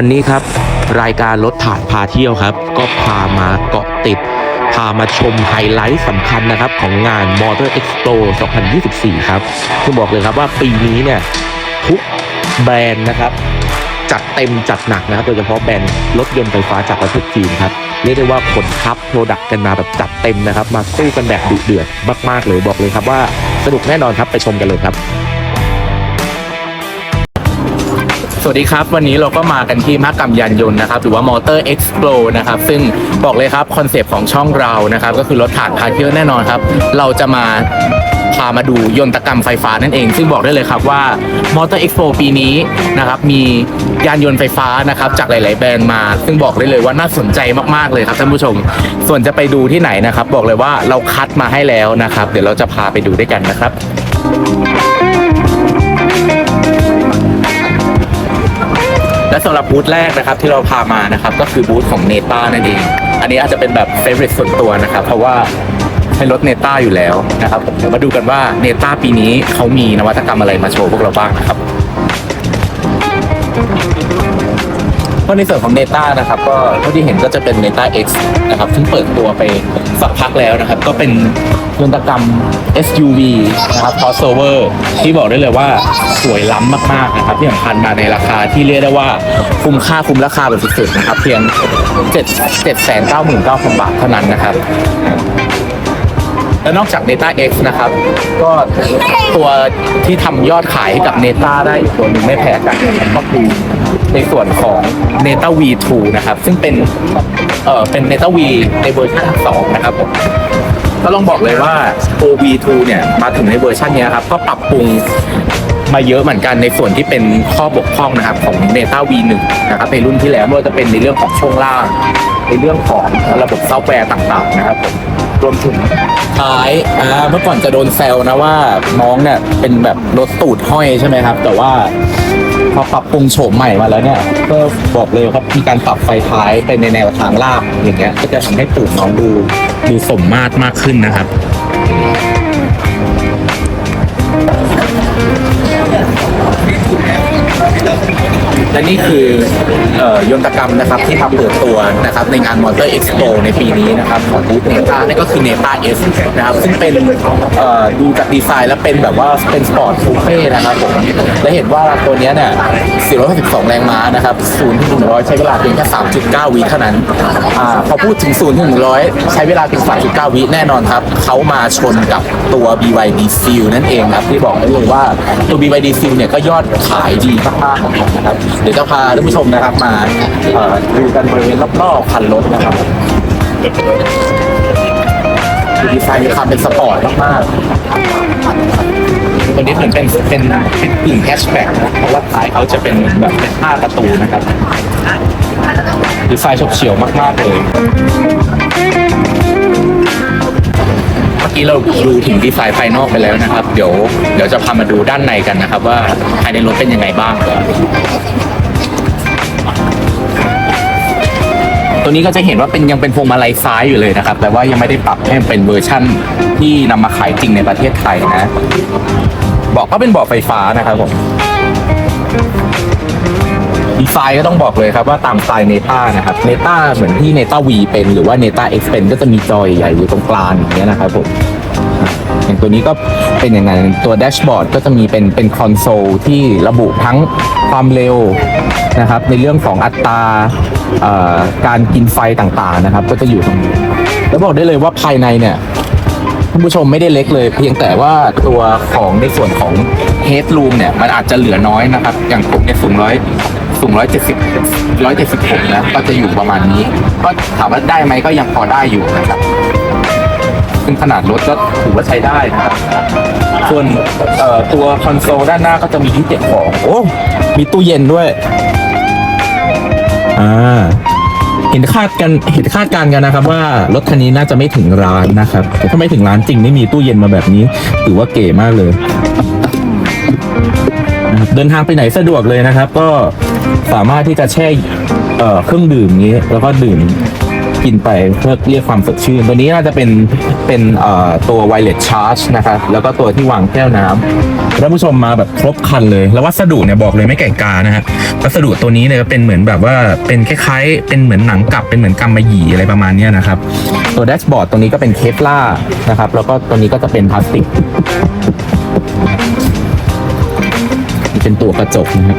วันนี้ครับ รายการรถถ่านพาเที่ยวครับ ก็พามาเกาะติด พามาชมไฮไลท์สำคัญนะครับ ของงาน Motor Expo 2024 ครับคือบอกเลยครับว่าปีนี้เนี่ย ทุกแบรนด์นะครับ จัดเต็มจัดหนักนะครับโดยเฉพาะแบรนด์รถยนต์ไฟฟ้าจากประเทศจีนครับเรียกได้ว่าผลทับโปรดักต์กันมาแบบจัดเต็มนะครับ มาสู้กันแบบดุเดือดมากๆเลยบอกเลยครับว่าสนุกแน่นอนครับไปชมกันเลยครับ สวัสดีครับ วันนี้เราก็มากันที่มหกรรมยานยนต์นะครับหรือว่า Motor Expo นะครับ ซึ่งบอกเลยครับคอนเซปต์ของช่องเรานะครับ ก็คือรถถ่านพาเที่ยวแน่นอนครับ เราจะมาพามาดูยนตกรรมไฟฟ้านั่นเอง ซึ่งบอกได้เลยครับว่า Motor Expo ปีนี้นะครับมียานยนต์ไฟฟ้านะครับจากหลาย ๆ แบรนด์มา ซึ่งบอกได้เลยว่าน่าสนใจมาก ๆ เลยครับท่านผู้ชม ส่วนจะไปดูที่ไหนนะครับ บอกเลยว่าเราคัดมาให้แล้วนะครับ เดี๋ยวเราจะพาไปดูด้วยกันนะครับ และสำหรับบูธแรกนะครับที่เราพามานะครับก็คือบูธของเนต้านั่นเอง อันนี้อาจจะเป็นแบบเฟรนด์ส่วนตัวนะครับ เพราะว่าเป็นรถเนต้าอยู่แล้วนะครับผมเดี๋ยวมาดูกันว่าเนต้าปีนี้เขามีนวัตกรรมอะไรมาโชว์พวกเราบ้างนะครับ ก็ในส่วนของ Neta นะครับก็เท่าที่เห็นก็จะเป็น Neta X นะครับซึ่งเปิดตัวไปสักพักแล้วนะครับ ก็เป็นยนตกรรม SUV นะครับ crossover ที่บอกได้เลยว่าสวยล้ำมากๆนะครับที่สำคัญมาในราคาที่เรียกได้ว่าคุ้มค่าคุ้มราคาแบบสุดๆนะครับ เพียง 7 7 9 9 0 0 0 บาทเท่านั้นนะครับ และนอกจาก Neta X นะครับ ก็ตัวที่ทำยอดขายให้กับ Neta ได้อีกตัวหนึ่งไม่แพ้กันก็คือในส่วนของ Neta V2 นะครับ ซึ่งเป็นเอ่อเป็น Neta V ในเวอร์ชัน2นะครับผมก็ต้องบอกเลยว่า OV2 เนี่ยมาถึงในเวอร์ชันนี้ครับ ก็ปรับปรุงมาเยอะเหมือนกันในส่วนที่เป็นข้อบกพร่องนะครับของ Neta V1 นะครับในรุ่นที่แล้วไม่ว่าจะเป็นในเรื่องของช่วงล่าง ในเรื่องของระบบซอฟต์แวร์ต่างๆนะครับผม รวมถึงท้ายอ่าเมื่อก่อนจะโดนแซวนะว่าน้องเนี่ยเป็นแบบรถตูดห้อยใช่ไหมครับ แต่ว่าพอปรับปรุงโฉมใหม่มาแล้วเนี่ยก็บอกเลยครับมีการปรับไฟท้ายไปในแนวทางลาบอย่างเงี้ยก็จะทำให้ตูดน้องดูดูสมมาตรมากขึ้นนะครับ และนี่คือเอ่อยนตกรรมนะครับที่ทำเปิดตัวนะครับในงาน Motor Expo ในปีนี้นะครับของบูธเนต้านั่นก็คือเนต้า S นะครับซึ่งเป็นเอ่อดูจากดีไซน์แล้วเป็นแบบว่าเป็นสปอร์ตคูเป้นะครับผมและเห็นว่าตัวเนี้ยเนี่ย462 แรงม้านะครับ0ถึง100 ใช้เวลาเพียงแค่ 3.9 วิเท่านั้นอ่าพอพูดถึง0ถึง100 ใช้เวลาเพียง 3.9 วิแน่นอนครับเขามาชนกับตัว BYD Seal นั่นเองครับที่บอกได้เลยว่าตัว BYD Seal เนี่ยก็ยอดขายดีมากๆนะครับดี๋ยวจะพาท่านผู้ชมนะครับมาเอ่อดูกันบริเวณรอบๆคันรถนะครับดีไซน์มีความเป็นสปอร์ตมากๆตัวนี้เหมือนเป็นเป็นเป็นกึ่งแฮชแบ็กนะเพราะว่าท้ายเขาจะเป็นแบบเป็นผ้าประตูนะครับดีไซน์ฉกเฉียวมากๆเลยเมื่อกี้เราดูถึงดีไซน์ภายนอกไปแล้วนะครับ เดี๋ยวเดี๋ยวจะพามาดูด้านในกันนะครับ ว่าภายในรถเป็นยังไงบ้าง ตัวนี้ก็จะเห็นว่าเป็นยังเป็นพวงมาลัยซ้ายอยู่เลยนะครับ แต่ว่ายังไม่ได้ปรับให้เป็นเวอร์ชั่นที่นำมาขายจริงในประเทศไทยนะเบอกก็เป็นเบาะไฟฟ้านะครับผมดีไซน์ก็ต้องบอกเลยครับว่าตามสไตล์เนต้านะครับเนต้าเหมือนที่เนต้าวีเป็นหรือว่าเนต้าเอ็กเป็นก็จะมีจอใหญ่อยู่ตรงกลางอย่างเงี้ยนะครับผมอย่างตัวนี้ก็เป็นอย่างนั้นตัวแดชบอร์ดก็จะมีเป็นเป็นคอนโซลที่ระบุทั้งความเร็วนะครับในเรื่องของอัตรา การกินไฟต่างๆนะครับ ก็จะอยู่ตรงนี้แล้วบอกได้เลยว่าภายในเนี่ยท่านผู้ชมไม่ได้เล็กเลย เพียงแต่ว่าตัวของในส่วนของเฮด o ูมเนี่ยมันอาจจะเหลือน้อยนะครับ อย่างผมเนี่ยสูงร้อยสูงร้อยเจ็ดสิบร้อยเจ็ดสิบหกนะก็จะอยู่ประมาณนี้ ก็ถามว่าได้ไหมก็ยังพอได้อยู่นะครับซึ่งขนาดรถก็ถือว่าใช้ได้นะครับส่วนตัวคอนโซลด้านหน้าก็จะมีที่เก็บของโอ้มีตู้เย็นด้วย อ่าเห็นคาดกันเห็นคาดการณ์กันนะครับว่ารถคันนี้น่าจะไม่ถึงร้านนะครับแต่ถ้าไม่ถึงร้านจริงไม่มีตู้เย็นมาแบบนี้ ถือว่าเก๋มากเลยนะครับเดินทางไปไหนสะดวกเลยนะครับ ก็สามารถที่จะแช่เอ่อเครื่องดื่มนี้ แล้วก็ดื่มกินไปเพื่อเรียกความสดชื่น ตัวนี้น่าจะเป็นเป็นเอ่อตัว wireless charge นะครับ แล้วก็ตัวที่วางแก้วน้ำ ท่านผู้ชมมาแบบครบคันเลย แล้ววัสดุเนี่ยบอกเลยไม่ไก่กานะฮะวัสดุตัวนี้เนี่ยเป็นเหมือนแบบว่าเป็นคล้ายๆ เป็นเหมือนหนังกลับเป็นเหมือนกำมะหยี่อะไรประมาณนี้นะครับตัวแดชบอร์ดตรงนี้ก็เป็นเคปล่านะครับแล้วก็ตัวนี้ก็จะเป็นพลาสติกเป็นตัวกระจกนะครับ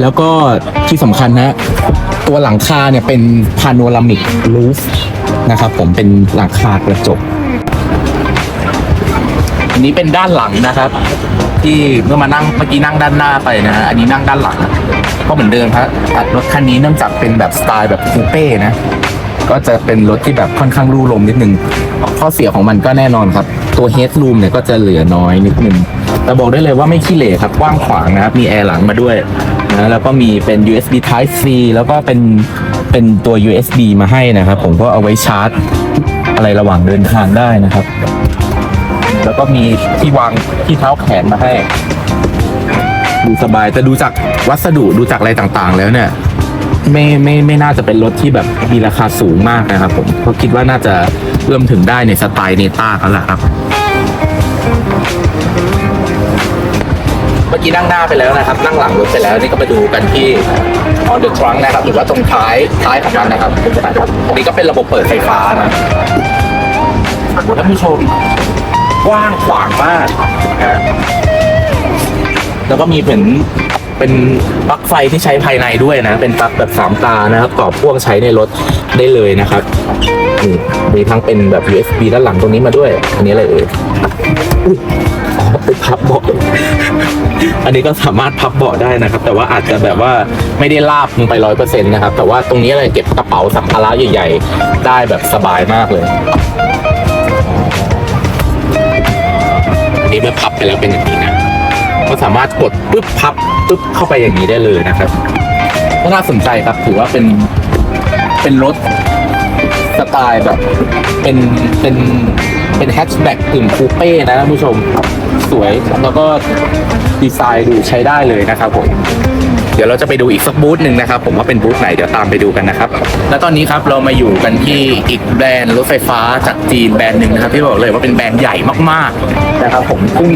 แล้วก็ที่สำคัญนะตัวหลังคาเนี่ยเป็นพาโนรามิกรูฟนะครับผมเป็นหลังคากระจก อันนี้เป็นด้านหลังนะครับ ที่เมื่อมานั่งเมื่อกี้นั่งด้านหน้าไปนะฮะอันนี้นั่งด้านหลังก็เหมือนเดิมครับรถคันนี้เนื่องจากเป็นแบบสไตล์แบบคูเป้นะก็จะเป็นรถที่แบบค่อนข้างรูลมนิดนึงข้อเสียของมันก็แน่นอนครับ ตัวเฮดรูมเนี่ยก็จะเหลือน้อยนิดนึงแต่บอกได้เลยว่าไม่ขี้เหร่ครับกว้างขวางนะครับ มีแอร์หลังมาด้วยนะแล้วก็มีเป็น USB Type C แล้วก็เป็นเป็นตัว USB มาให้นะครับ ผมก็เอาไว้ชาร์จ อะไรระหว่างเดินทางได้นะครับ แล้วก็มีที่วางที่เท้าแขนมาให้ ดูสบายแต่ดูจากวัสดุดูจากอะไรต่างๆ แล้วเนี่ย ไม่ไม่ไม่น่าจะเป็นรถที่แบบมีราคาสูงมากนะครับผมเพราคิดว่าน่าจะเอื้อมถึงได้ในสไตล์เนต้าเขาแหละครับ เมื่อกี้นั่งหน้าไปแล้วนะครับ นั่งหลังรถไปแล้วนี่ก็มาดูกันที่ on the trunk นะครับ หรือว่าตรงท้ายท้ายของมันนะครับอันนี้ก็เป็นระบบเปิดไฟฟ้านะท่านผู้ชม กว้างขวางมากนะแล้วก็มีเป็นเป็นปลั๊กไฟที่ใช้ภายในด้วยนะ เป็นปลั๊กแบบสามตานะครับต่อพ่วงใช้ในรถได้เลยนะครับนี่มีทั้งเป็นแบบ USB ด้านหลังตรงนี้มาด้วย อันนี้อะไรเอ่ยอุ๊ยอ๋อเป็นพับเบาะอันนี้ก็สามารถพับเบาะได้นะครับ แต่ว่าอาจจะแบบว่าไม่ได้ลาบลงไปร้อยเปอร์เซ็นต์นะครับ แต่ว่าตรงนี้อะไรเก็บกระเป๋าสัมภาระใหญ่ ๆ ได้แบบสบายมากเลย นี้เมื่อพับไปแล้วเป็นอย่างนี้นะก็สามารถกดปึ๊บพับปึ๊บเข้าไปอย่างนี้ได้เลยนะครับก็น่าสนใจครับถือว่าเป็นเป็นรถสไตล์แบบเป็นเป็นเป็นแฮชแบ็กกึ่งคูเป้นะท่านผู้ชมสวยแล้วก็ดีไซน์ดูใช้ได้เลยนะครับผม เดี๋ยวเราจะไปดูอีกสักบูธหนึ่งนะครับ ผมว่าเป็นบูธไหนเดี๋ยวตามไปดูกันนะครับ และตอนนี้ครับเรามาอยู่กันที่อีกแบรนด์รถไฟฟ้าจากจีนแบรนด์หนึ่งนะครับที่บอกเลยว่าเป็นแบรนด์ใหญ่มากๆนะครับผมซึ่ง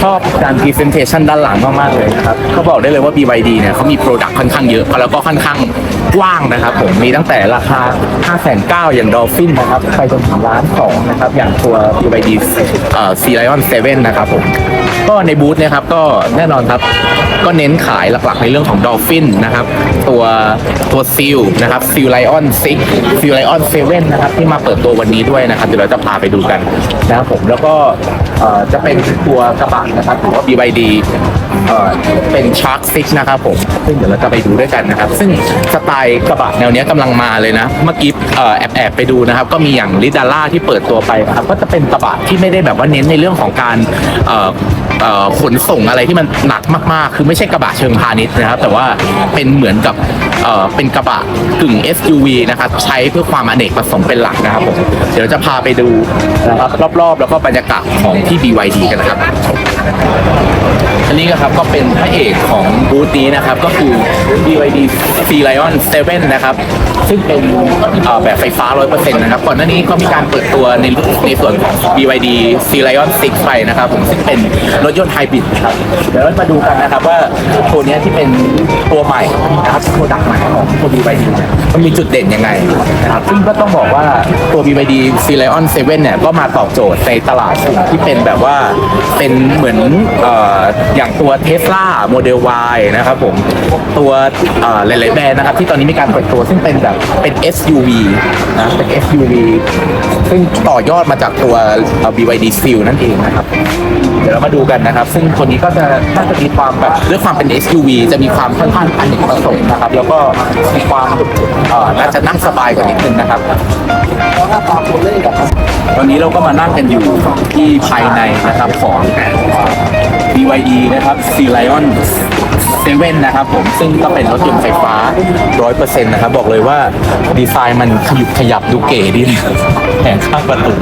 ชอบการพรีเซนเทชันด้านหลังมากๆเลยนะครับเขาบอกได้เลยว่า BYD เนี่ยเขามีโปรดักต์ค่อนข้างเยอะแล้วก็ค่อนข้างกว้างนะครับผมมีตั้งแต่ราคา 5 9 0 0 0อย่าง Dolphin นะครับไปจนถึงล้านสองนะครับอย่างตัว BYD เอ่อ C Lion 7นะครับผมก็ในบูธเนี่ยครับก็แน่นอนครับ ก็เน้นขายหลักๆในเรื่องของ Dolphin นะครับ ตัวตัวซิลนะครับซิลไลออนซิกซิลไลออนเซเว่นนะครับที่มาเปิดตัววันนี้ด้วยนะครับเดี๋ยวเราจะพาไปดูกันนะครับผมแล้วก็จะเป็นตัวกระบะนะครับหรือว่า BYD เอ่อเป็นชาร์ k ซิกนะครับผมซึ่งเดี๋ยวเราจะไปดูด้วยกันนะครับ ซึ่งสไตล์กระบะแนวนี้ยกำลังมาเลยนะ เมื่อกี้แอบแอบไปดูนะครับ ก็มีอย่างลิดาร่าที่เปิดตัวไปนะครับ ก็จะเป็นกระบะที่ไม่ได้แบบว่าเน้นในเรื่องของการ เอ่อขนส่งอะไรที่มันหนักมากๆ คือไม่ใช่กระบะเชิงพาณิชย์นะครับ แต่ว่าเป็นเหมือนกับเอ่อเป็นกระบะกึ่ง SUV นะครับ ใช้เพื่อความอเนกประสงค์เป็นหลักนะครับผมเดี๋ยวจะพาไปดูนะครับรอบๆ แล้วก็บรรยากาศของที่ BYD กันนะครับอันนี้นะครับก็เป็นพระเอกของบูธนี้นะครับ ก็คือ BYD C Lion 7 นะครับ ซึ่งเป็นแบบไฟฟ้า 100%นะครับ ก่อนหน้านี้ก็มีการเปิดตัวในในส่วนของ BYD C Lion 6 ไปนะครับผมซึ่งเป็นรถยนต์ไฮบริดครับ เดี๋ยวเรามาดูกันนะครับว่าตัวนี้ที่เป็นตัวใหม่นะครับโปรดักต์ใหม่ของตัว BYD เนี่ย มันมีจุดเด่นยังไงนะครับซึ่งก็ต้องบอกว่าตัว BYD C Lion 7เนี่ยก็มาตอบโจทย์ในตลาดที่เป็นแบบว่าเป็นเหมือนเอ่ออย่างตัว Tesla Model Y นะครับผมตัวเอ่อหลาย ๆ แบรนด์นะครับที่ตอนนี้มีการเปิดตัวซึ่งเป็นแบบเป็น SUV นะเป็น SUV ซึ่งต่อยอดมาจากตัว BYD Seal นั่นเองนะครับเดี๋ยวเรามาดูกันนะครับ ซึ่งตัวนี้ก็จะน่าจะมีความแบบด้วยความเป็น SUV จะมีความค่อนข้างอเนกประสงค์นะครับ แล้วก็มีความเอ่อน่าจะนั่งสบายกว่านิดนึงนะครับ ตอนนี้เราก็มานั่งกันอยู่ที่ภายในนะครับของ BYD นะครับ C Lion 7นะครับผมซึ่งก็เป็นรถยนต์ไฟฟ้า 100%นะครับ บอกเลยว่าดีไซน์มันขยุบขยับดูเก๋ดีเลย แผงข้างประตู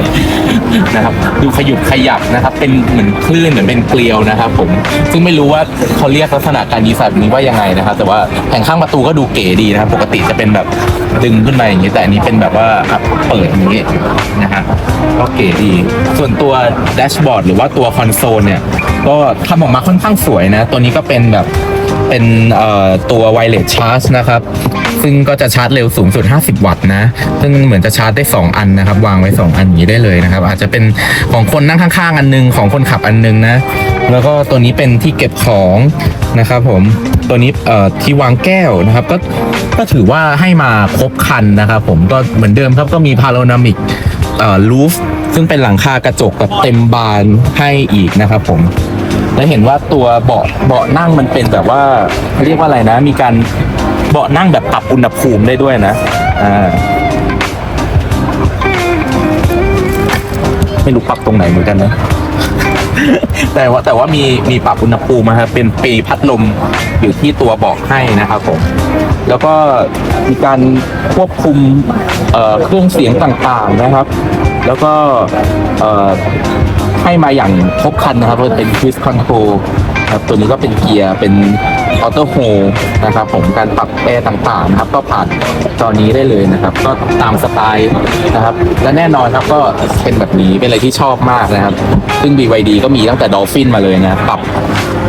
นะครับ ดูขยุบขยับนะครับ เป็นเหมือนคลื่นเหมือนเป็นเกลียวนะครับ ผมซึ่งไม่รู้ว่าเขาเรียกลักษณะการดีไซน์แบบนี้ว่ายังไงนะครับ แต่ว่าแผงข้างประตูก็ดูเก๋ดีนะครับ ปกติจะเป็นแบบดึงขึ้นมาอย่างนี้แต่อันนี้เป็นแบบว่าเปิดอย่างนี้นะฮะก็เก๋ดี ส่วนตัวแดชบอร์ดหรือว่าตัวคอนโซลเนี่ยก็ทำออกมาค่อนข้างสวยนะ ตัวนี้ก็เป็นแบบเป็นตัวไวเลสชาร์จนะครับ ซึ่งก็จะชาร์จเร็วสูงสุด 50 วัตต์นะ ซึ่งเหมือนจะชาร์จได้ 2 อันนะครับ วางไว้ 2 อันอย่างนี้ได้เลยนะครับ อาจจะเป็นของคนนั่งข้างๆ อันหนึง ของคนขับอันหนึงนะ แล้วก็ตัวนี้เป็นที่เก็บของนะครับผม ตัวนี้เอ่อที่วางแก้วนะครับ ก็ก็ถือว่าให้มาครบคันนะครับผม ก็เหมือนเดิมครับ ก็มีพาโ o นามิกเอ่อลูฟซึ่งเป็นหลังคากระจกแบบเต็มบานให้อีกนะครับผมและเห็นว่าตัวเบาะเบาะนั่งมันเป็นแบบว่าเรียกว่าอะไรนะ มีการ เบาะนั่งแบบปรับอุณหภูมิได้ด้วยนะอ่าไม่รู้ปรับตรงไหนเหมือนกันนะ แต่ว่าแต่ว่ามีมีปรับอุณหภูมินะครับเป็นปีพัดลมอยู่ที่ตัวเบอกให้นะครับผมแล้วก็มีการควบคุมเเครื่องเสียงต่างๆนะครับ แล้วก็ให้มาอย่างครบครันนะครับเป็นค r ิสคอนโทรครับตัวนี้ก็เป็นเกียร์เป็น ออโต้โฮนะครับผมการปรับแอร์ต่างๆนะครับก็ผ่านจอนี้ได้เลยนะครับ ก็ตามสไตล์นะครับ และแน่นอนครับก็เป็นแบบนี้เป็นอะไรที่ชอบมากนะครับ ซึ่ง BYD ก็มีตั้งแต่ Dolphin มาเลยนะปรับ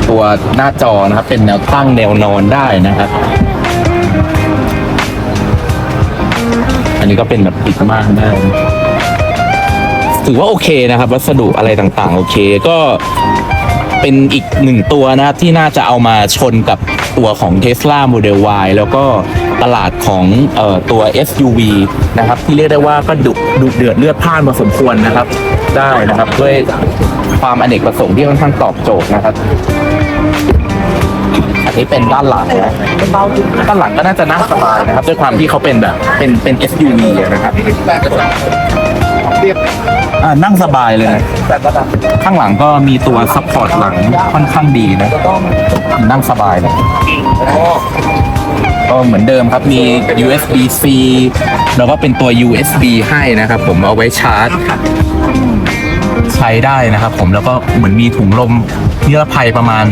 ตัวหน้าจอนะครับ เป็นแนวตั้งแนวนอนได้นะครับ อันนี้ก็เป็นแบบปิดมานได้ถือว่าโอเคนะครับ วัสดุอะไรต่างๆ โอเคก็ เป็นอีกหนึ่งตัวนะครับที่น่าจะเอามาชนกับตัวของ Tesla Model Y แล้วก็ตลาดของเอ่อตัว SUV นะครับ ที่เรียกได้ว่าก็ดุดุเดือดเลือดพ่านพอสมควรนะครับ ได้นะครับด้วยความอเนกประสงค์ที่ค่อนข้างตอบโจทย์นะครับ อันนี้เป็นด้านหลังนะด้านหลังก็น่าจะนั่งสบายนะครับ ด้วยความที่เขาเป็นแบบเป็นเป็น SUV นะครับ อ่านั่งสบายเลยนะข้างหลังก็มีตัวซัพพอร์ตหลังค่อนข้างดีนะ นั่งสบายเลย ก็เหมือนเดิมครับมี USB C แล้วก็เป็นตัว USB ให้นะครับผมเอาไว้ชาร์จ ใช้ได้นะครับผมแล้วก็เหมือนมีถุงลมนิรภัยประมาณ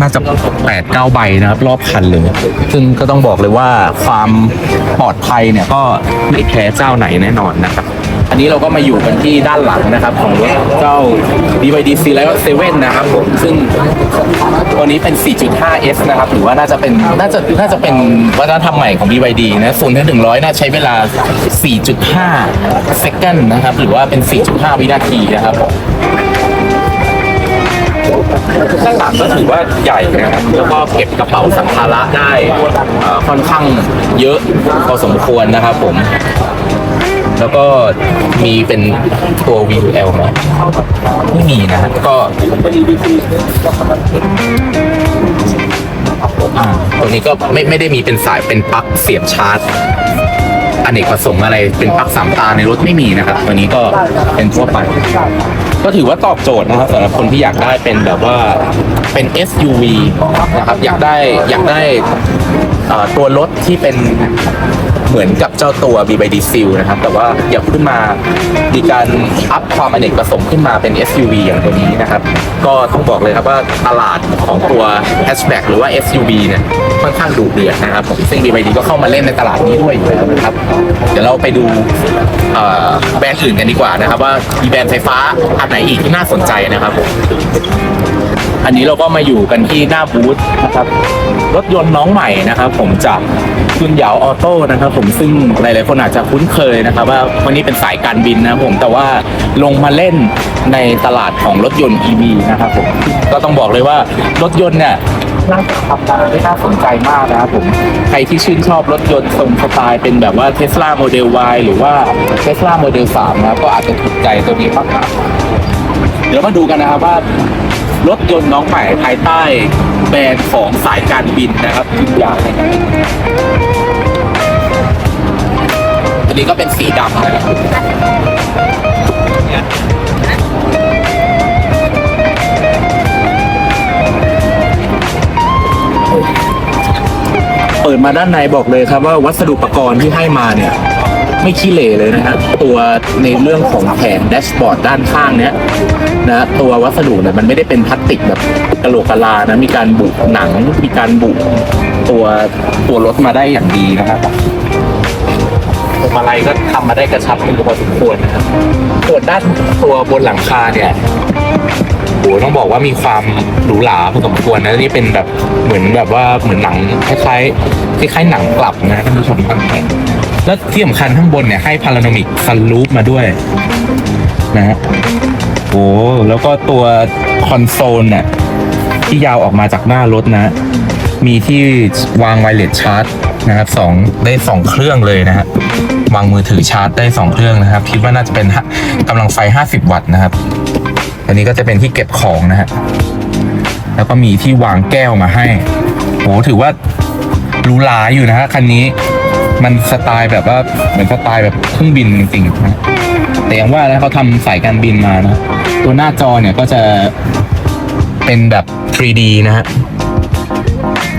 น่าจะแปดเก้าใบนะครับ รอบคันเลย ซึ่งก็ต้องบอกเลยว่าความปลอดภัยเนี่ยก็ไม่แพ้เจ้าไหนแน่นอนนะครับอันนี้เราก็มาอยู่กันที่ด้านหลังนะครับ ของรถเจ้า BYD C แล้ว7นะครับผมซึ่งตัวนี้เป็น 4.5S นะครับ หรือว่าน่าจะเป็นน่าจะน่าจะเป็นวัฒนธรรมใหม่ของ BYD นะ0ถึง100น่าใช้เวลา 4.5 second นะครับ หรือว่าเป็น 4.5 วินาทีนะครับผม ด้านหลังก็ถือว่าใหญ่นะครับแล้วก็เก็บกระเป๋าสัมภาระได้ค่อนข้างเยอะพอสมควรนะครับผม แล้วก็มีเป็นตัว VL ไหมไม่มีนะก็ตัวนี้ก็ไม่ไม่ได้มีเป็นสายเป็นปลั๊กเสียบชาร์จ อเนกประสงค์อะไรเป็นปลั๊กสามตาในรถไม่มีนะครับ ตัวนี้ก็เป็นทั่วไป ก็ถือว่าตอบโจทย์นะครับสำหรับคนที่อยากได้เป็นแบบว่าเป็น SUV นะครับอยากได้อยากได้ตัวรถที่เป็น เหมือนกับเจ้าตัว BYD Seal นะครับ แต่ว่าอยากขึ้นมามีการอัพความอเนกประสงค์ขึ้นมาเป็น SUV อย่างตัวนี้นะครับ ก็ต้องบอกเลยครับว่าตลาดของตัว hatchback หรือว่า SUV เนี่ยค่อนข้างดุเดือดนะครับผมซึ่ง BYD ก็เข้ามาเล่นในตลาดนี้ด้วยอยู่แล้วนะครับ เดี๋ยวเราไปดูแบรนด์อื่นกันดีกว่านะครับ ว่ามีแบรนด์ไฟฟ้าอันไหนอีกที่น่าสนใจนะครับผมอันนี้เราก็มาอยู่กันที่หน้าบูธนะครับรถยนต์น้องใหม่นะครับ ผมจาก คุนเหยาออโต้นะครับผมซึ่งหลาย ๆ คนอาจจะคุ้นเคยนะครับ ว่าวันนี้เป็นสายการบินนะครับผมแต่ว่าลงมาเล่นในตลาดของรถยนต์ EV นะครับผมก็ต้องบอกเลยว่ารถยนต์เนี่ยน่าทำงานได้น่าสนใจมากนะครับผมใครที่ชื่นชอบรถยนต์ทรงสไตล์เป็นแบบว่า Tesla Model Y หรือว่า Tesla Model 3 นะครับก็อาจจะถูกใจตัวนี้มากๆเดี๋ยวมาดูกันนะครับว่า รถยนต์น้องใหม่ภายใต้แบรนด์ของสายการบินนะครับทุกอย่างนะครับตัวนี้ก็เป็นสีดำนะครับเปิดมาด้านในบอกเลยครับว่าวัสดุอุปกรณ์ที่ให้มาเนี่ย ไม่ขี้เหร่เลยนะครับตัวในเรื่องของแผงแดชบอร์ดด้านข้างเนี้ยนะตัววัสดุเนี่ยมันไม่ได้เป็นพลาสติกแบบกระโหลกกะลานะมีการบุหนังมีการบุตัวตัวรถมาได้อย่างดีนะครับพวงมาลัยก็ทำมาได้กระชับเป็นพอสมควรนะครับส่วนด้านตัวบนหลังคาเนี่ยโอ้โหต้องบอกว่ามีความหรูหราพอสมควรนะนี่เป็นแบบเหมือนแบบว่าเหมือนหนังคล้ายๆคล้ายๆหนังกลับนะท่านผู้ชมบางแห่ง แล้วที่สำคัญข้างบนเนี่ยให้พาราโนมิกซันรูฟมาด้วยนะฮะโอ้แล้วก็ตัวคอนโซลเนี่ยที่ยาวออกมาจากหน้ารถนะ มีที่วางไวเลสชาร์จนะครับสองได้สองเครื่องเลยนะฮะวางมือถือชาร์จได้สองเครื่องนะครับ คิดว่าน่าจะเป็นกำลังไฟ 50 วัตต์นะครับอันนี้ก็จะเป็นที่เก็บของนะฮะแล้วก็มีที่วางแก้วมาให้โหถือว่าหรูหราอยู่นะฮะคันนี้ มันสไตล์แบบว่าเหมือนสไตล์แบบเครื่องบินจริงๆนะแต่อย่างว่านะเขาทำสายการบินมานะตัวหน้าจอเนี่ยก็จะเป็นแบบ 3D นะฮะ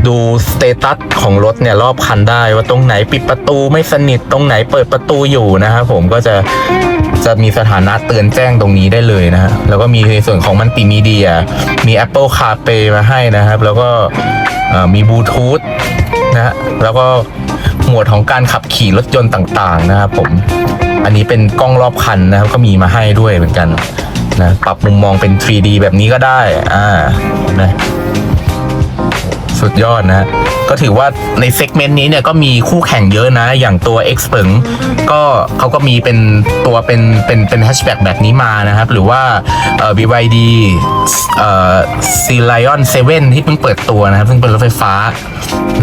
ดูสเตตัสของรถเนี่ยรอบคันได้ว่าตรงไหนปิดประตูไม่สนิทตรงไหนเปิดประตูอยู่นะครับผมก็จะจะมีสถานะเตือนแจ้งตรงนี้ได้เลยนะฮะแล้วก็มีในส่วนของมันติมีเดีย มี Apple CarPlay มาให้นะครับ แล้วก็มีบลูทูธนะฮะแล้วก็ หมวดของการขับขี่รถยนต์ต่าง ๆ นะครับผมอันนี้เป็นกล้องรอบคันนะครับก็มีมาให้ด้วยเหมือนกันนะปรับมุมมองเป็น 3D แบบนี้ก็ได้อ่านะ สุดยอดนะ ก็ถือว่าในเซกเมนต์นี้เนี่ยก็มีคู่แข่งเยอะนะ อย่างตัว X เปิงก็เขาก็มีเป็นตัวเป็นเป็นเป็นแฮชแบ็กแบบนี้มานะครับ หรือว่าเอ่อ BYD เอ่อ C Lion 7 ที่เพิ่งเปิดตัวนะครับ ซึ่งเป็นรถไฟฟ้า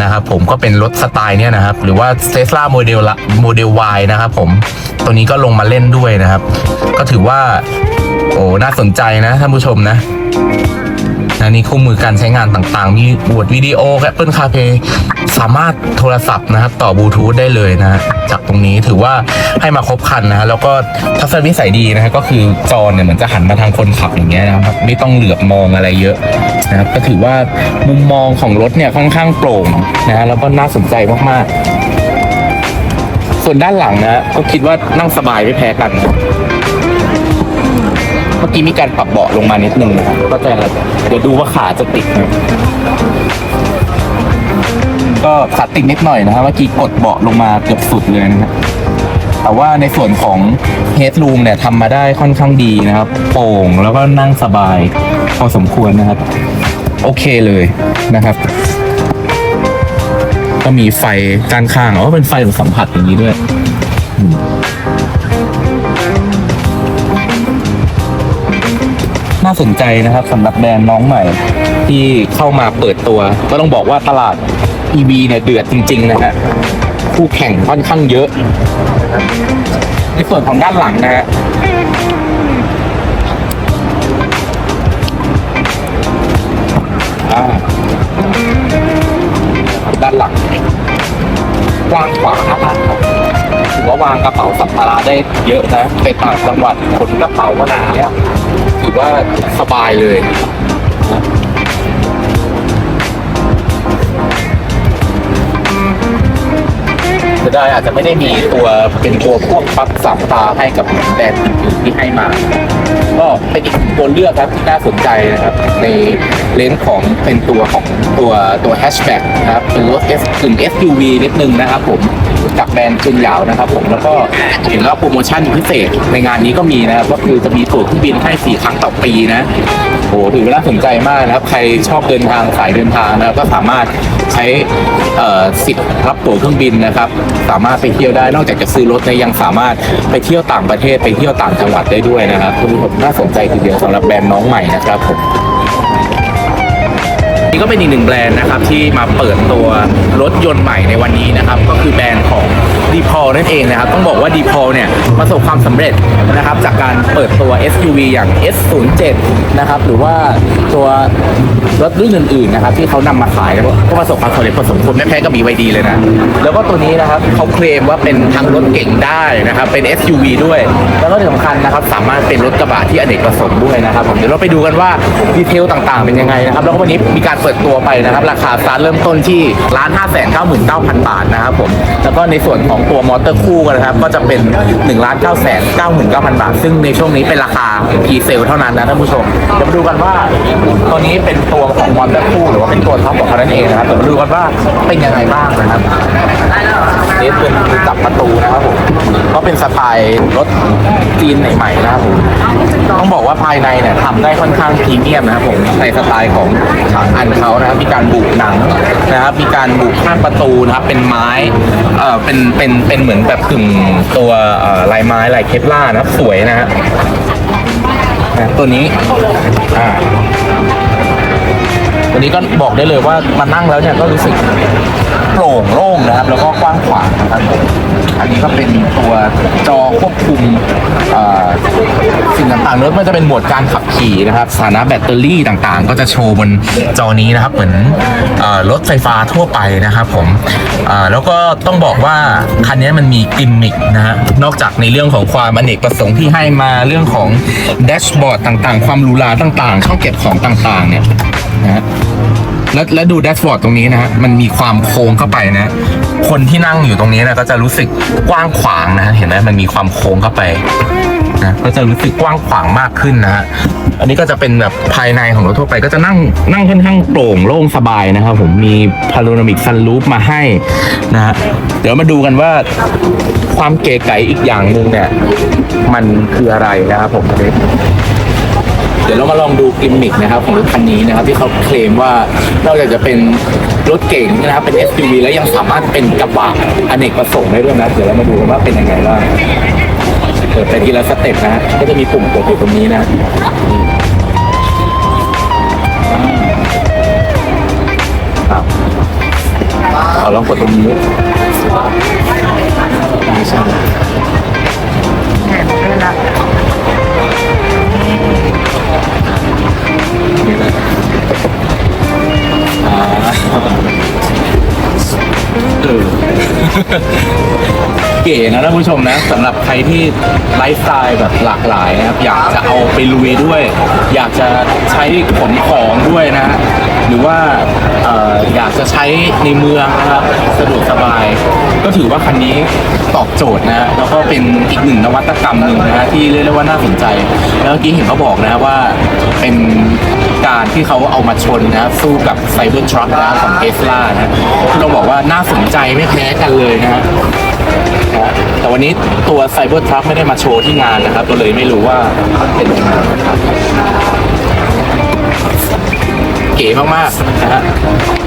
นะครับผมก็เป็นรถสไตล์เนี่ยนะครับ หรือว่า Tesla Model ละ Model Y นะครับผมตัวนี้ก็ลงมาเล่นด้วยนะครับ ก็ถือว่า โอ้ น่าสนใจนะท่านผู้ชมนะ นะนี่คู่มือการใช้งานต่างๆ มีบวดวิดีโอ Apple CarPlay สามารถโทรศัพท์นะครับ ต่อบลูทูธได้เลยนะ จากตรงนี้ถือว่าให้มาครบครันนะฮะแล้วก็ทัศนวิสัยดีนะฮะก็คือจอเนี่ยเหมือนจะหันมาทางคนขับอย่างเงี้ยนะครับ ไม่ต้องเหลือบมองอะไรเยอะนะครับก็ถือว่ามุมมองของรถเนี่ยค่อนข้างโปร่งนะฮะแล้วก็น่าสนใจมากๆ ส่วนด้านหลังนะฮะก็คิดว่านั่งสบายไม่แพ้กัน เมื่อกี้มีการปรับเบาะลงมานิดนึงนะครับก็จะเดี๋ยวดูว่าขาจะติดไหมก็ขาติดนิดหน่อยนะครับเมื่อกี้กดเบาะลงมาเกือบสุดเลยนะครับแต่ว่าในส่วนของเฮด r ูมเนี่ยทำมาได้ค่อนข้างดีนะครับ โปร่งแล้วก็นั่งสบายพอสมควรนะครับ โอเคเลยนะครับ ก็มีไฟด้านข้างอ๋อเป็นไฟแบบสัมผัสอย่างนี้ด้วย น่าสนใจนะครับสำหรับแบรนด์น้องใหม่ ที่เข้ามาเปิดตัว ก็ต้องบอกว่าตลาด EV เนี่ยเดือดจริง ๆ นะฮะคู่แข่งค่อนข้างเยอะ ในส่วนของด้านหลังนะฮะด้านหลังกว้างขวางนะครับถือว่าวางกระเป๋าสัมภาระได้เยอะนะไปต่างจังหวัดขนกระเป๋าขนาดเนี้ย ถือว่าสบายเลย ได้อาจจะไม่ได้มีตัวเป็นตัวพ่วงปลั๊กสามตาให้กับแบรนด์อื่นที่ให้มา ก็เป็นอีกตัวเลือกครับที่น่าสนใจนะครับ ในเลนส์ของเป็นตัวของตัวตัวแฮชแบ็กนะครับเป็นรถ S กึ่ง SUV นิดนึงนะครับผมจากแบรนด์จุนหยาวนะครับผมแล้วก็เห็นว่าโปรโมชั่นพิเศษในงานนี้ก็มีนะครับก็คือจะมีตั๋วเครื่องบินให้4ครั้งต่อปีนะ โอ้ถือว่าน่าสนใจมากนะครับ ใครชอบเดินทางสายเดินทางนะครับก็สามารถใช้สิทธิ์รับตั๋วเครื่องบินนะครับ สามารถไปเที่ยวได้นอกจากจะซื้อรถเนี่ยยังสามารถไปเที่ยวต่างประเทศไปเที่ยวต่างจังหวัดได้ด้วยนะครับคุณผู้ชมน่าสนใจทีเดียวสำหรับแบรนด์น้องใหม่นะครับผมนี่ก็เป็นอีกหนึ่งแบรนด์นะครับที่มาเปิดตัวรถยนต์ใหม่ในวันนี้นะครับ ก็คือแบรนด์ของ d p o l นั่นเองนะครับต้องบอกว่า d p o l เนี่ยประสบความสำเร็จนะครับจากการเปิดตัว SUV อย่าง S07 นะครับหรือว่าตัวรถรุ่นอื่นๆนะครับที่เขานำมาขายก็ประสบความสำเร็จพอสมควรไม่แพ้กับ BYD เลยนะแล้วก็ตัวนี้นะครับเขาเคลมว่าเป็นทั้งรถเก่งได้นะครับเป็น SUV ด้วย แล้วก็ที่สำคัญนะครับสามารถเป็นรถกระบะที่อเนกประสงค์ด้วยนะครับผมเดี๋ยวเราไปดูกันว่าดีเทลต่างๆเป็นยังไงนะครับแล้วก็วันนี้มีการเปิดตัวไปนะครับราคาสตาร์ทเริ่มต้นที่ล้านห้าแสนเก้าหมื่นเก้าพันบาทนะครับผมแล้วก็ในส่วนของตัวมอเตอร์คู่กันนะครับ ก็จะเป็น1นึ่งล้านเก้าแสนเก้าหมื่นเก้าพันบาท ซึ่งในช่วงนี้เป็นราคาพีเซลเท่านั้นนะท่านผู้ชมเดี๋ยวมาดูกันว่าตัวนี้เป็นตัวของมอเตอร์คู่หรือว่าเป็นตัวท็อปของเขานั่นเองนะครับเดี๋ยวมาดูกันว่าเป็นยังไงบ้างนะครับนี่เป็นมือจับประตูนะครับผมก็เป็นสไตล์รถจีนใหม่ๆนะครับผมต้องบอกว่าภายในเนี่ยทำได้ค่อนข้างพรีเมียมนะครับผมในสไตล์ของอันเขานะครับมีการบุหนังนะครับมีการบุข้างประตูนะครับเป็นไม้เอ่อเป็นเป็นเป็นเหมือนแบบกึ่งตัวลายไม้ลายเคปล่านะครับสวยนะฮะตัวนี้อ่าวันนี้ก็บอกได้เลยว่ามานั่งแล้วเนี่ยก็รู้สึกโปร่งโล่งนะครับ แล้วก็กว้างขวางนะครับ อันนี้ก็เป็นตัวจอควบคุมสิ่งต่างๆเนื้อมันจะเป็นหมวดการขับขี่นะครับสถานะแบตเตอรี่ต่างๆ ก็จะโชว์บนจอนี้นะครับ เหมือนรถไฟฟ้าทั่วไปนะครับผมแล้วก็ต้องบอกว่าคันนี้มันมีกิมมิคนะฮะนอกจากในเรื่องของความอเนกประสงค์ที่ให้มาเรื่องของแดชบอร์ดต่างๆ ความหรูหราต่างๆ ช่องเก็บของต่างๆเนี่ยนะ แล้วแล้วดูแดชบอร์ดตรงนี้นะฮะมันมีความโค้งเข้าไปนะ คนที่นั่งอยู่ตรงนี้นะก็จะรู้สึกกว้างขวางนะเห็นไหมมันมีความโค้งเข้าไปนะก็จะรู้สึกกว้างขวางมากขึ้นนะฮะอันนี้ก็จะเป็นแบบภายในของรถทั่วไปก็จะนั่งนั่งค่อนข้างโปร่งโล่งสบายนะครับผมมีพาโ o นามิกซันรูฟมาให้นะฮะเดี๋ยวมาดูกันว่าความเก๋ไก๋อีกอย่างหนึ่งเนี่ยมันคืออะไรนะครับผม เดี๋ยวเรามาลองดูกิมมิคนะครับของรถคันนี้นะครับที่เขาเคลมว่านอกจากจะเป็นรถเก๋งนะครับเป็น SUV แล้วยังสามารถเป็นกระบะอเนกประสงค์ได้ด้วยนะเดี๋ยวเรามาดูกันว่าเป็นยังไงบ้างเปิดไปทีละสเต็ปนะฮะก็จะมีปุ่มกดอยู่ตรงนี้นะครับเอาลองกดตรงนี้ไม่ใช่ เออ เก๋นะท่านผู้ชมนะสำหรับใครที่ไลฟ์สไตล์แบบหลากหลายนะครับ อยากจะเอาไปลุยด้วย อยากจะใช้ขนของด้วยนะฮะหรือว่าเอออยากจะใช้ในเมืองนะครับสะดวกสบาย ก็ถือว่าคันนี้ตอบโจทย์นะฮะแล้วก็เป็นอีกหนึ่งนวัตกรรมหนึ่งนะฮะที่เรียกได้ว่าน่าสนใจ แล้วเมื่อกี้เห็นเขาบอกนะว่าเป็น การที่เขาเอามาชนนะสู้กับไซเบอร์ทรัคนะของเทสลานะที่เราบอกว่าน่าสนใจไม่แพ้กันเลยนะฮะแต่วันนี้ตัวไซเบอร์ทรัคไม่ได้มาโชว์ที่งานนะครับ ก็เลยไม่รู้ว่าเป็นยังไงเก๋มากๆนะฮะ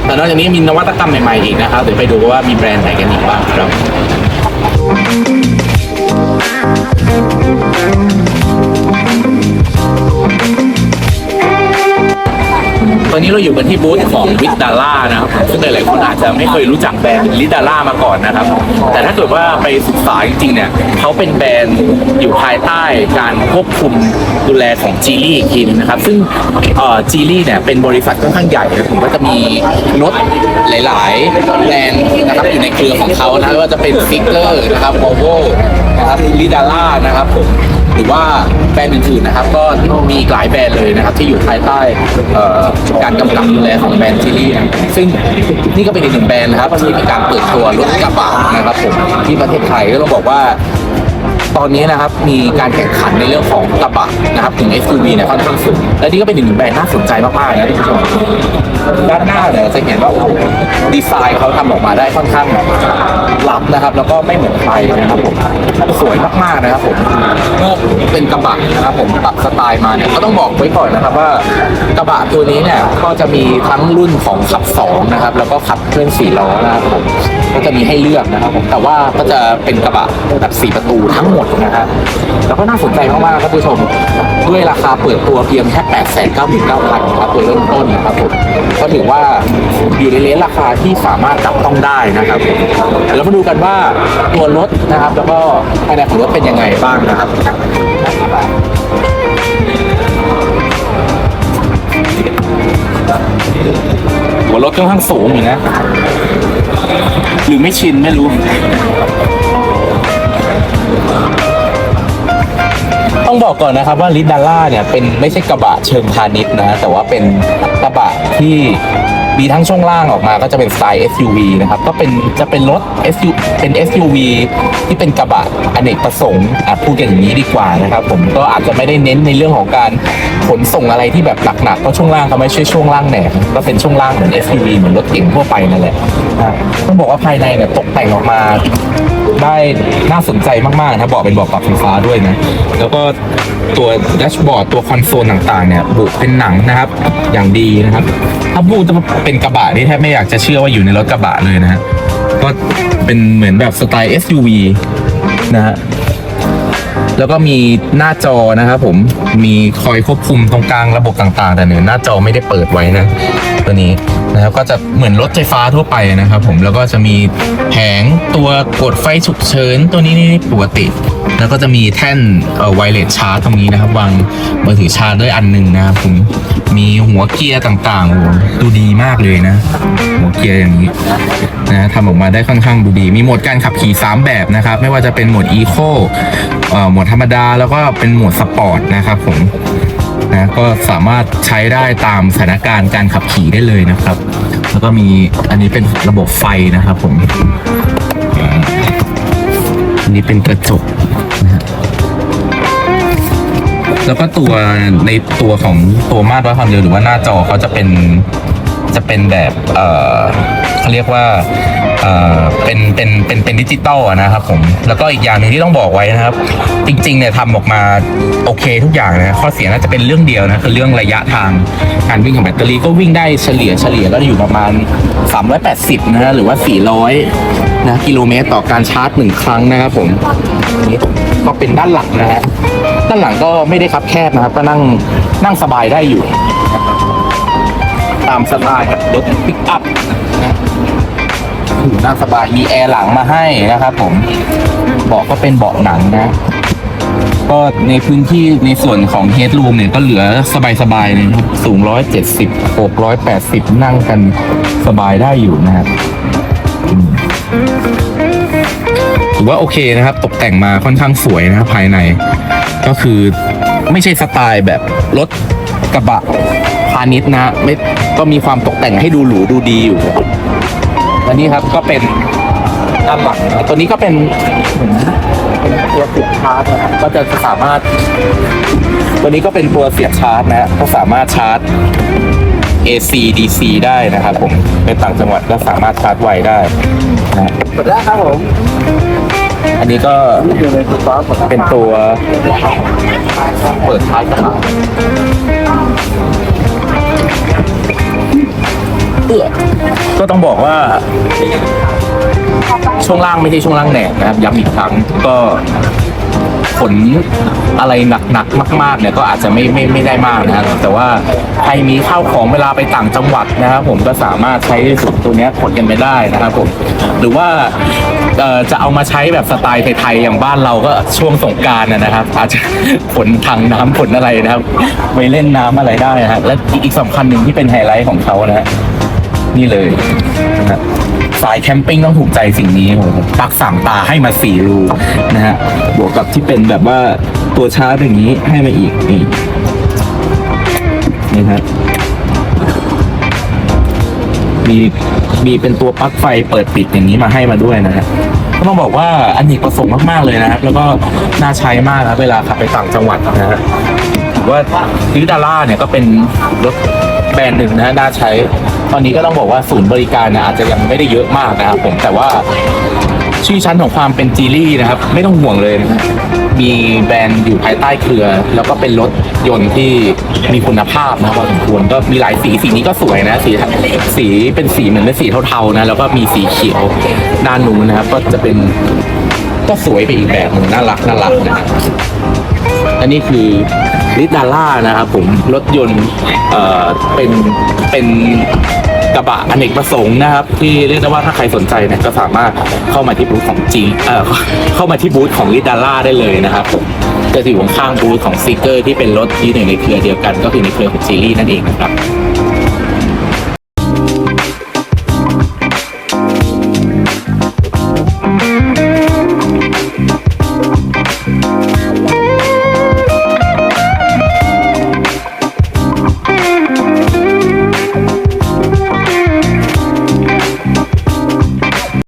แต่นอกจากนี้มีนวัตกรรมใหม่ๆอีกนะครับเดี๋ยวไปดูว่ามีแบรนด์ไหนกันอีกบ้างครับ ตอนนี้เราอยู่กันที่บูธของวิดดาร่านะครับซึ่งหลายๆคนอาจจะไม่เคยรู้จักแบรนด์ลิดาร่ามาก่อนนะครับ แต่ถ้าเกิดว่าไปศึกษาจริงๆเนี่ยเขาเป็นแบรนด์อยู่ภายใต้การควบคุมดูแลของจีลี่อีกทีนึงนะครับ ซึ่งจีลี่เนี่ยเป็นบริษัทค่อนข้างใหญ่ผมก็จะมีรถหลายๆแบรนด์นะครับอยู่ในเครือของเขานะว่าจะเป็นฟิกเกอร์นะครับโวโวนะครับลิดาร่านะครับผมหรือว่าแบรนด์อื่นๆนะครับ ก็มีหลายแบรนด์เลยนะครับที่อยู่ภายใต้การกำกับดูแลของแบรนด์ซีรีส์นะซึ่งนี่ก็เป็นอีกหนึ่งแบรนด์นะครับที่มีการเปิดตัวรถกระบะนะครับผมที่ประเทศไทยก็ต้องบอกว่าตอนนี้นะครับมีการแข่งขันในเรื่องของกระบะนะครับถึง SUV เนี่ยค่อนข้างสูงและนี่ก็เป็นอีกหนึ่งแบรนด์น่าสนใจมากๆนะทุกผู้ชม ด้านหน้าเนี่ยจะเห็นว่าโอ้โหดีไซน์เขาทำออกมาได้ค่อนข้างลับนะครับ แล้วก็ไม่เหมือนใครนะครับผมสวยมากๆนะครับผมเมื่อเป็นกระบะนะครับผมปรับสไตล์มาเนี่ยก็ต้องบอกไว้ก่อนนะครับว่ากระบะตัวนี้เนี่ยก็จะมีทั้งรุ่นของขับสองนะครับแล้วก็ขับเคลื่อนสี่ล้อนะครับผมก็จะมีให้เลือกนะครับผมแต่ว่าก็จะเป็นกระบะแบบสี่ประตูทั้งหมดนะครับแล้วก็น่าสนใจมากๆครับผู้ชมด้วยราคาเปิดตัวเพียงแค่8 9 9 0 0 0ครับตัวเริ่มต้นนะครับผมก็ถือว่าอยู่ในเลนราคาที่สามารถจับต้องได้นะครับผมแล้วมาดูกันว่าตัวรถนะครับ แล้วก็ภายในของรถเป็นยังไงบ้างนะครับตหัวรถค่อนข้างสูงอยู่นะ หรือไม่ชินไม่รู้ต้องบอกก่อนนะครับว่าลิดดาร่าเนี่ยเป็นไม่ใช่กระบะเชิงพาณิชย์นะแต่ว่าเป็นกระบะที่มีทั้งช่วงล่างออกมาก็จะเป็นสไตล์ SUV นะครับ ก็เป็นจะเป็นรถ SU เป็น SUV ที่เป็นกระบะอเนกประสงค์อะพูดกันอย่างนี้ดีกว่านะครับ ผมก็อาจจะไม่ได้เน้นในเรื่องของการ ขนส่งอะไรที่แบบหนักๆเพราะช่วงล่างเขาไม่ใช่ช่วงล่างแหนบก็เป็นช่วงล่างเหมือน SUV เหมือนรถเก๋งทั่วไปนั่นแหละนะต้องบอกว่าภายในเนี่ยตกแต่งออกมาได้น่าสนใจมากๆนะเบาะเป็นเบาะปรับไฟฟ้าด้วยนะแล้วก็ตัวแดชบอร์ดตัวคอนโซลต่างๆเนี่ยบุเป็นหนังนะครับอย่างดีนะครับ ถ้าพูดจะเป็นกระบะนี่แทบไม่อยากจะเชื่อว่าอยู่ในรถกระบะเลยนะฮะก็เป็นเหมือนแบบสไตล์ SUV นะฮะ แล้วก็มีหน้าจอนะครับผมมีคอยควบคุมตรงกลางระบบต่างๆ แต่เนี่ยหน้าจอไม่ได้เปิดไว้นะ ตัวนี้ นะครับก็จะเหมือนรถไฟฟ้าทั่วไปนะครับผมแล้วก็จะมีแผงตัวกดไฟฉุกเฉินตัวนี้นี่ปกติ แล้วก็จะมีแท่นเอ่อไวเลสชาร์จตรงนี้นะครับวางมือถือชาร์จด้วยอันหนึ่งนะครับผมมีหัวเกียร์ต่างๆโอ้ดูดีมากเลยนะ หัวเกียร์อย่างนี้นะทำออกมาได้ค่อนข้างดูดี มีโหมดการขับขี่ 3 แบบนะครับ ไม่ว่าจะเป็นโหมด Eco เอ่อโหมดธรรมดาแล้วก็เป็นโหมดสปอร์ตนะครับผม นะก็สามารถใช้ได้ตามสถานการณ์การขับขี่ได้เลยนะครับ แล้วก็มีอันนี้เป็นระบบไฟนะครับผมอันนี้เป็นกระจกนะฮะแล้วก็ตัวในตัวของตัวมาตรวัดความเร็วหรือว่าหน้าจอเขาจะเป็น จะเป็นแบบเออเขาเรียกว่าเออเป็นเป็นเป็นเป็นดิจิตอลนะครับผมแล้วก็อีกอย่างหนึ่งที่ต้องบอกไว้นะครับ จริงๆเนี่ยทำออกมาโอเคทุกอย่างนะข้อเสียน่าจะเป็นเรื่องเดียวนะคือเรื่องระยะทางการวิ่งของแบตเตอรี่ก็วิ่งได้เฉลี่ยเฉลี่ยก็อยู่ประมาณ 380 นะฮะหรือว่า 400 นะกิโลเมตรต่อการชาร์จหนึ่งครั้งนะครับผมนี้ก็เป็นด้านหลังนะฮะด้านหลังก็ไม่ได้คับแคบนะครับ ก็นั่งนั่งสบายได้อยู่ามสไตล์ครับรถปิกอัพนั่งสบายมีแอร์หลังมาให้นะครับผมเบาะก็เป็นเบาะหนังนะ ก็ในพื้นที่ในส่วนของเฮดรูมเนี่ยก็เหลือสบายๆเลยครับสูง170 680นั่งกันสบายได้อยู่นะครับถือว่าโอเคนะครับ ตกแต่งมาค่อนข้างสวยนะครับภายใน ก็คือไม่ใช่สไตล์แบบรถกระบะ พาณิชย์นะไม่ก็มีความตกแต่งให้ดูหรูดูดีอยู่อันนี้ครับก็เป็นด้านหลังนะตัวนี้ก็เป็นเหมือนเป็นตัวเสียบชาร์จนะครับก็จะสามารถ ตัวนี้ก็เป็นตัวเสียบชาร์จนะก็สามารถชาร์จ AC DC ได้นะครับผมในต่างจังหวัดก็สามารถชาร์จไวได้นะหมดแล้วครับผม อันนี้ก็อยู่ในตัวซอสหมดแล้วเป็นตัวเปิดท้ายกระบะเอื้อ ก็ต้องบอกว่า ช่วงล่างไม่ใช่ช่วงล่างแหนบนะครับย้ำอีกครั้งก็ขนอะไรหนักๆมาก ๆ เนี่ยก็อาจจะไม่ไม่ไม่ได้มากนะครับแต่ว่าใครมีข้าวของเวลาไปต่างจังหวัดนะครับ ผมก็สามารถใช้ส่วนตัวนี้ยขนกันไปได้นะครับผมหรือว่า เอ่อจะเอามาใช้แบบสไตล์ไทยๆอย่างบ้านเราก็ช่วงสงกรารนะครับ อาจจะขนถังน้ำขนอะไรนะครับไปเล่นน้ำอะไรได้นะฮะและอีกสำคัญหนึ่งที่เป็นไฮไลท์ของเขานะฮะนี่เลยนะฮะสายแคมปิ้งต้องถูกใจสิ่งนี้โอ้โหปลักสามตาให้มาสี่รูนะฮะบวกกับที่เป็นแบบว่าตัวชาร์จอย่างนี้ให้มาอีกนี่นี่ฮะ มี มีเป็นตัวปลั๊กไฟเปิดปิดอย่างนี้มาให้มาด้วยนะฮะก็ต้องบอกว่าอันนี้ประสงค์มากๆเลยนะครับ แล้วก็น่าใช้มากนะเวลาขับไปต่างจังหวัดนะฮะถือว่าลิดาร่าเนี่ยก็เป็นรถแบรนด์หนึ่งนะฮะน่าใช้ ตอนนี้ก็ต้องบอกว่าศูนย์บริการเนี่ยอาจจะยังไม่ได้เยอะมากนะครับผมแต่ว่า ชื่อชั้นของความเป็นจีรี่นะครับ ไม่ต้องห่วงเลยนะมีแบรนด์อยู่ภายใต้เครือ แล้วก็เป็นรถยนต์ที่มีคุณภาพนะพอสมควรก็มีหลายสีสีนี้ก็สวยนะสีสีเป็นสีเหมือนเป็นสีเทาๆนะแล้วก็มีสีเขียวด้านนู้นนะครับ ก็จะเป็นก็สวยไปอีกแบบหนึ่งน่ารักน่ารักนะครับอันนี้คือลิดาร่านะครับผมรถยนต์เอ่อเป็นเป็น กระบะอเนกประสงค์นะครับ ที่เรียกได้ว่าถ้าใครสนใจเนี่ยก็สามารถเข้ามาที่บูธของจีเอ่อเข้ามาที่บูธของลิดาร่าได้เลยนะครับผมจะอยู่ข้างบูธของซิกเกอร์ที่เป็นรถที่หนึ่งในเครือเดียวกัน ก็คือในเครือของซีรีส์นั่นเองนะครับ